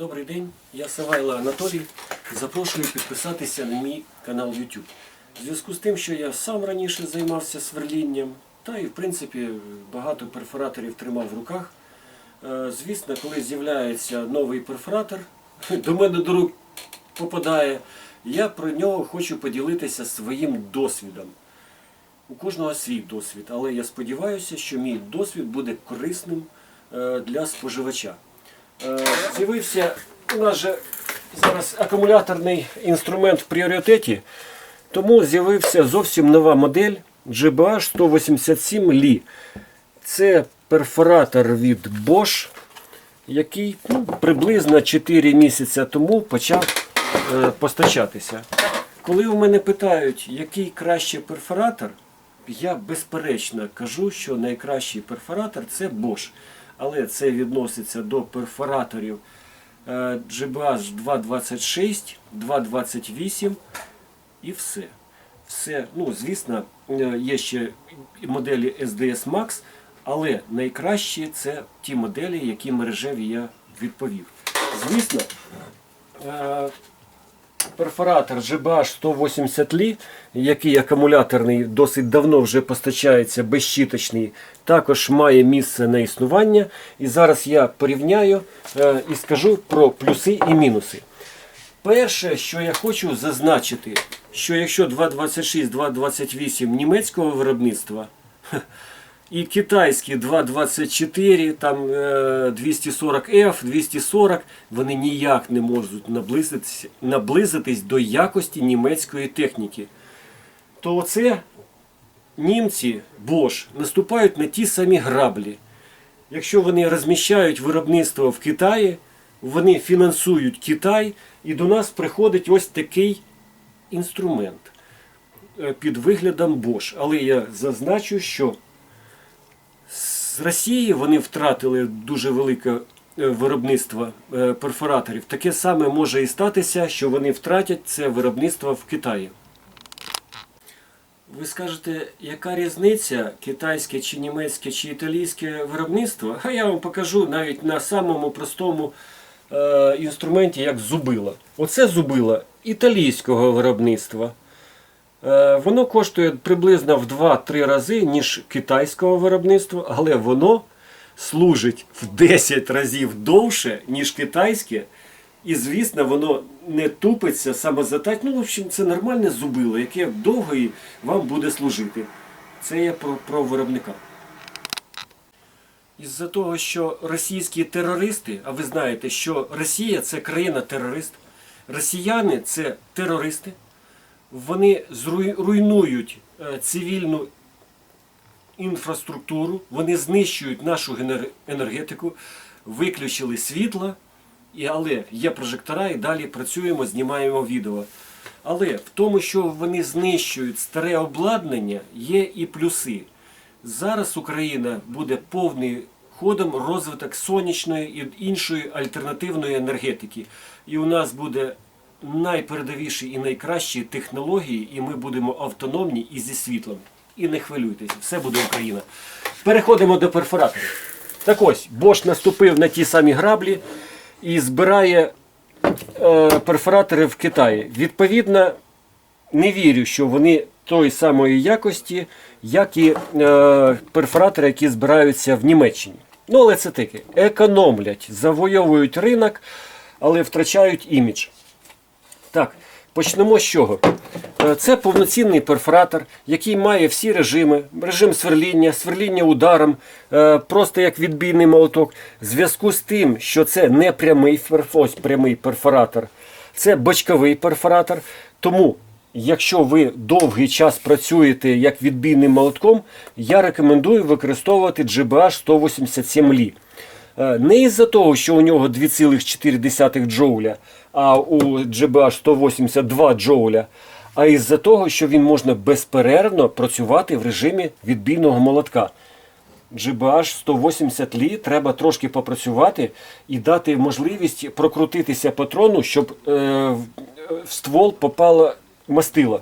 Добрий день, я Савайло Анатолій. Запрошую підписатися на мій канал YouTube. В зв'язку з тим, що я сам раніше займався сверлінням, та і в принципі багато перфораторів тримав в руках. Е, Звісно, коли з'являється новий перфоратор, до мене до рук попадає, я про нього хочу поділитися своїм досвідом. У кожного свій досвід, але я сподіваюся, що мій досвід буде корисним е, для споживача. Е, З'явився у нас же зараз акумуляторний інструмент в пріоритеті, тому з'явився зовсім нова модель GBH 187 Li. Це перфоратор від Bosch, який ну, приблизно 4 місяці тому почав е, постачатися. Коли у мене питають, який краще перфоратор, я безперечно кажу, що найкращий перфоратор це Bosch. Але це відноситься до перфораторів GBH 226, 228 і все. Все, ну, звісно, е, є ще моделі SDS Max, але найкращі це ті моделі, які мережеві я відповів. Звісно, е, перфоратор GBH 180 Li, який акумуляторний досить давно вже постачається безщіточний, також має місце на існування. І зараз я порівняю е, і скажу про плюси і мінуси. Перше, що я хочу зазначити, що якщо 226, 228 німецького виробництва і китайські 224, там е, 240F, 240, вони ніяк не можуть наблизитись, наблизитись до якості німецької техніки. То оце німці, Bosch, наступають на ті самі граблі. Якщо вони розміщають виробництво в Китаї, вони фінансують Китай, і до нас приходить ось такий інструмент е, під виглядом Bosch. Але я зазначу, що з Росії вони втратили дуже велике е, виробництво е, перфораторів. Таке саме може і статися, що вони втратять це виробництво в Китаї. Ви скажете, яка різниця китайське чи німецьке чи італійське виробництво? А я вам покажу навіть на самому простому е, інструменті, як зубило. Оце зубило італійського виробництва. Е, Воно коштує приблизно в 2-3 рази, ніж китайського виробництва, але воно служить в 10 разів довше, ніж китайське. І, звісно, воно не тупиться самозатать. Ну, в общем, це нормальне зубило, яке довго і вам буде служити. Це я про, про виробника. Із-за того, що російські терористи, а ви знаєте, що Росія це країна-терорист, росіяни це терористи, вони руйнують е, цивільну інфраструктуру, вони знищують нашу енергетику, виключили світло, але є прожектора і далі працюємо, знімаємо відео. Але в тому, що вони знищують старе обладнання, є і плюси. Зараз Україна буде повний ходом розвиток сонячної і іншої альтернативної енергетики. І у нас буде найпередовіші і найкращі технології, і ми будемо автономні і зі світлом. І не хвилюйтесь, все буде Україна. Переходимо до перфораторів. Так ось, Bosch наступив на ті самі граблі і збирає е, перфоратори в Китаї. Відповідно, не вірю, що вони тої самої якості, як і е, перфоратори, які збираються в Німеччині. Ну, але це таке. Економлять, завойовують ринок, але втрачають імідж. Так, почнемо з чого? Е, Це повноцінний перфоратор, який має всі режими: режим сверління, сверління ударом, е, просто як відбійний молоток. В зв'язку з тим, що це не прямий ось прямий перфоратор, це бочковий перфоратор. Тому, якщо ви довгий час працюєте як відбійним молотком, я рекомендую використовувати GBH 187 Li. Е, Не із-за того, що у нього 2,4 джоуля, а у GBH 182 джоуля, а із-за того, що він можна безперервно працювати в режимі відбійного молотка. GBH 180 лі треба трошки попрацювати і дати можливість прокрутитися патрону, щоб е, в- ствол попало мастило.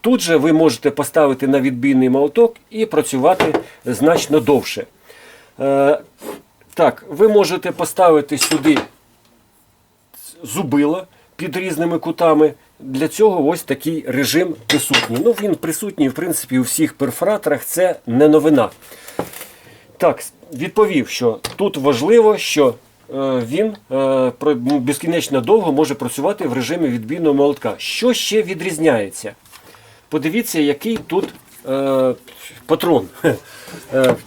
Тут же ви можете поставити на відбійний молоток і працювати значно довше. Е, так, ви можете поставити сюди зубила під різними кутами. Для цього ось такий режим присутній. Ну, він присутній, в принципі, у всіх перфораторах, це не новина. Так, відповів, що тут важливо, що е, він е, ну, безкінечно довго може працювати в режимі відбійного молотка. Що ще відрізняється? Подивіться, який тут е, патрон.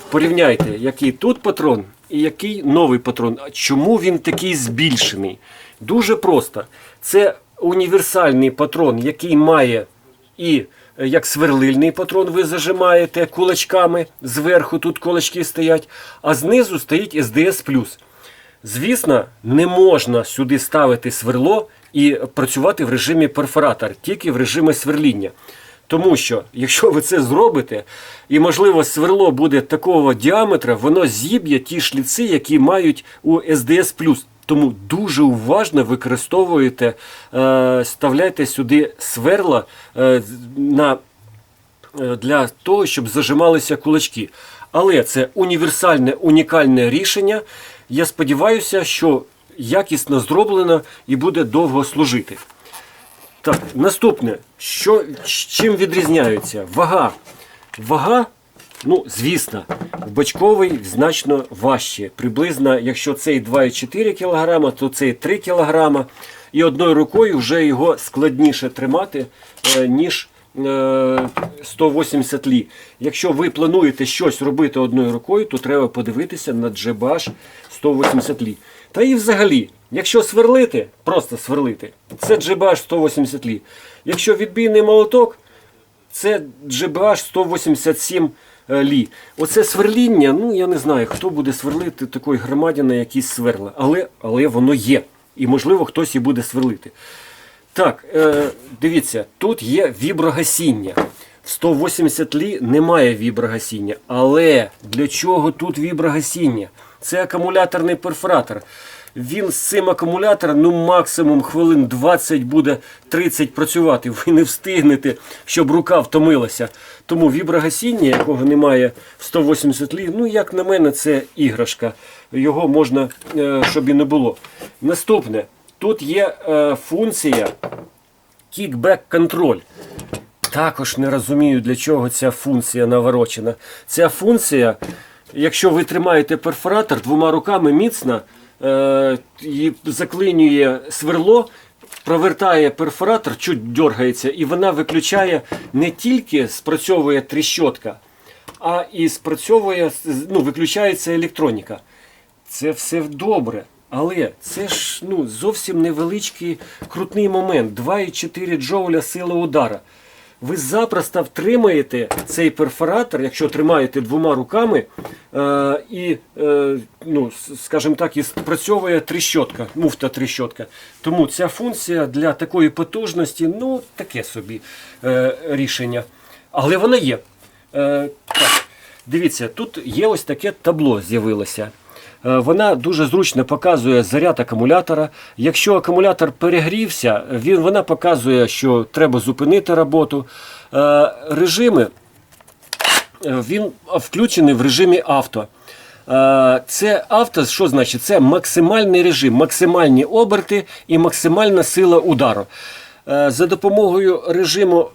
Порівняйте, який тут патрон і який новий патрон. Чому він такий збільшений? Дуже просто. Це універсальний патрон, який має і е, як сверлильний патрон, ви зажимаєте кулачками, зверху тут кулачки стоять, а знизу стоїть SDS. Звісно, не можна сюди ставити сверло і працювати в режимі перфоратор, тільки в режимі сверління. Тому що, якщо ви це зробите, і можливо сверло буде такого діаметра, воно зіб'є ті шліци, які мають у SDS. Тому дуже уважно використовуєте, е, вставляйте сюди сверла е, на е, для того, щоб зажималися кулачки. Але це універсальне, унікальне рішення. Я сподіваюся, що якісно зроблено і буде довго служити. Так, наступне, що, чим відрізняються? Вага. Вага, ну, звісно, в бочковий значно важче. Приблизно, якщо цей 2,4 кг, то цей 3 кг. І одною рукою вже його складніше тримати, е, ніж е, 180 лі. Якщо ви плануєте щось робити одною рукою, то треба подивитися на GBH 180 лі. Та і взагалі, якщо сверлити, просто сверлити, це GBH 180 лі. Якщо відбійний молоток, це GBH 187 е, лі. Оце сверління, ну я не знаю, хто буде сверлити такої громаді на якісь сверла, але, але воно є. І можливо хтось і буде сверлити. Так, е, дивіться, тут є віброгасіння. В 180 лі немає віброгасіння. Але для чого тут віброгасіння? Це акумуляторний перфоратор. Він з цим акумулятором ну максимум хвилин 20 буде 30 працювати. Ви не встигнете, щоб рука втомилася. Тому віброгасіння, якого немає в 180 лі, ну як на мене, це іграшка. Його можна, е, щоб і не було. Наступне, тут є е, функція кікбек контроль. Також не розумію, для чого ця функція наворочена. Ця функція, якщо ви тримаєте перфоратор двома руками міцно е, і заклинює сверло, провертає перфоратор, чуть дергається, і вона виключає не тільки спрацьовує тріщотка, а і спрацьовує, ну, виключається електроніка. Це все добре. Але це ж ну, зовсім невеличкий крутний момент. 2,4 джоуля сила удара. Ви запросто втримаєте цей перфоратор, якщо тримаєте двома руками, е, і, е, ну, скажімо так, і спрацьовує тріщотка, муфта тріщотка. Тому ця функція для такої потужності, ну, таке собі е, рішення. Але вона є. Е, так, дивіться, тут є ось таке табло з'явилося. Е, Вона дуже зручно показує заряд акумулятора. Якщо акумулятор перегрівся, він, вона показує, що треба зупинити роботу. Е, Режими е, він включений в режимі авто. Це авто, що значить? Це максимальний режим, максимальні оберти і максимальна сила удару. За допомогою режиму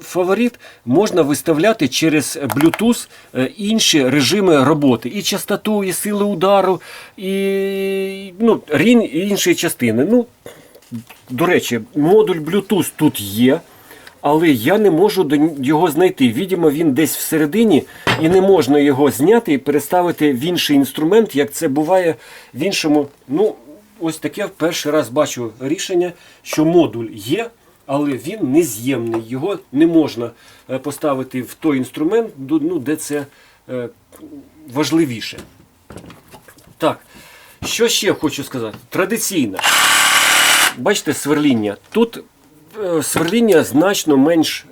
фаворит можна виставляти через Bluetooth е, інші режими роботи. І частоту, і сили удару, і ну, рін- і інші частини. Ну, до речі, модуль Bluetooth тут є, але я не можу його знайти. Відомо, він десь всередині, і не можна його зняти і переставити в інший інструмент, як це буває в іншому. Ну, ось таке в перший раз бачу рішення, що модуль є, але він нез'ємний. Його не можна е, поставити в той інструмент, ну, де це е, важливіше. Так, що ще хочу сказати? Традиційно. Бачите, сверління. Тут е, сверління значно менш.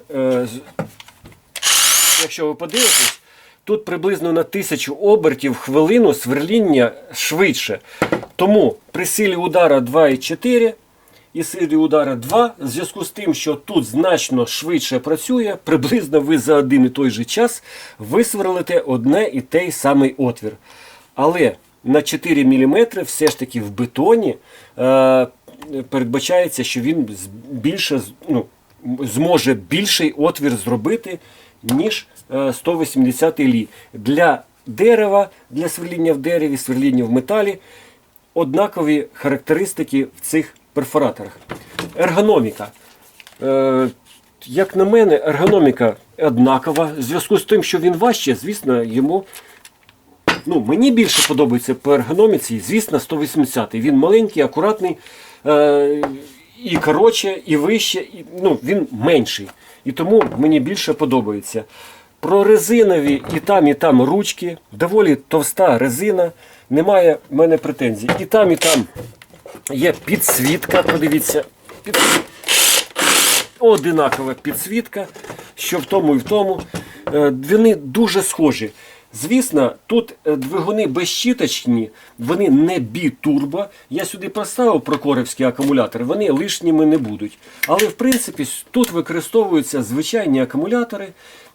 Якщо ви подивитесь, тут приблизно на тисячу обертів в хвилину сверління швидше. Тому при силі удара 2,4 і силі удара 2, в зв'язку з тим, що тут значно швидше працює, приблизно ви за один і той же час висверлите одне і той самий отвір. Але на 4 мм все ж таки в бетоні е, передбачається, що він більше ну, зможе більший отвір зробити, ніж е, 180 лі. Для дерева, для сверління в дереві, сверління в металі однакові характеристики в цих перфораторах. Ергономіка. Е, як на мене, ергономіка однакова. В зв'язку з тим, що він важче, звісно, йому. Ну, мені більше подобається по ергономіці, звісно, 180 Він маленький, акуратний, е, і коротше, і вище, і, ну, він менший. І тому мені більше подобається. Про резинові і там, і там ручки, доволі товста резина, немає в мене претензій. І там, і там є підсвітка, подивіться, під... одинакова підсвітка, що в тому і в тому. Е, Вони дуже схожі. Звісно, тут е, двигуни безщіточні, вони не бітурбо. Я сюди поставив прокорівські акумулятори, вони лишніми не будуть. Але в принципі тут використовуються звичайні акумулятори,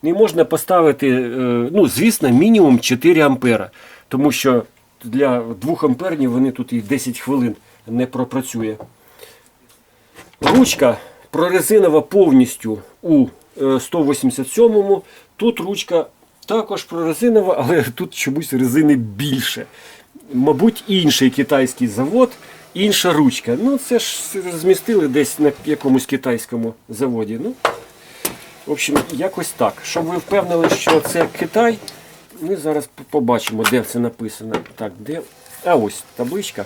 і можна поставити, е, ну, звісно, мінімум 4 ампера, тому що для 2 амперні вони тут і 10 хвилин не пропрацює. Ручка прорезинова повністю у е, 187-му. Тут ручка також прорезинова, але тут чомусь резини більше. Мабуть, інший китайський завод, інша ручка. Ну, це ж змістили десь на якомусь китайському заводі. Ну, в общем, якось так. Щоб ви впевнили, що це Китай, ми зараз побачимо, де це написано. Так, де? А ось табличка.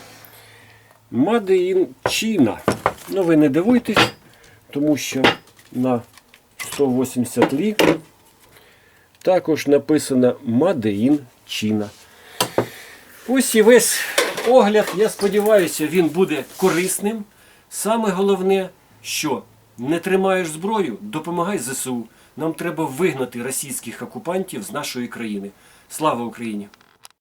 In China. Ну, ви не дивуйтесь, тому що на 180 лі також написано in China. Ось і весь огляд. Я сподіваюся, він буде корисним. Саме головне, що не тримаєш зброю, допомагай ЗСУ. Нам треба вигнати російських окупантів з нашої країни. Слава Україні!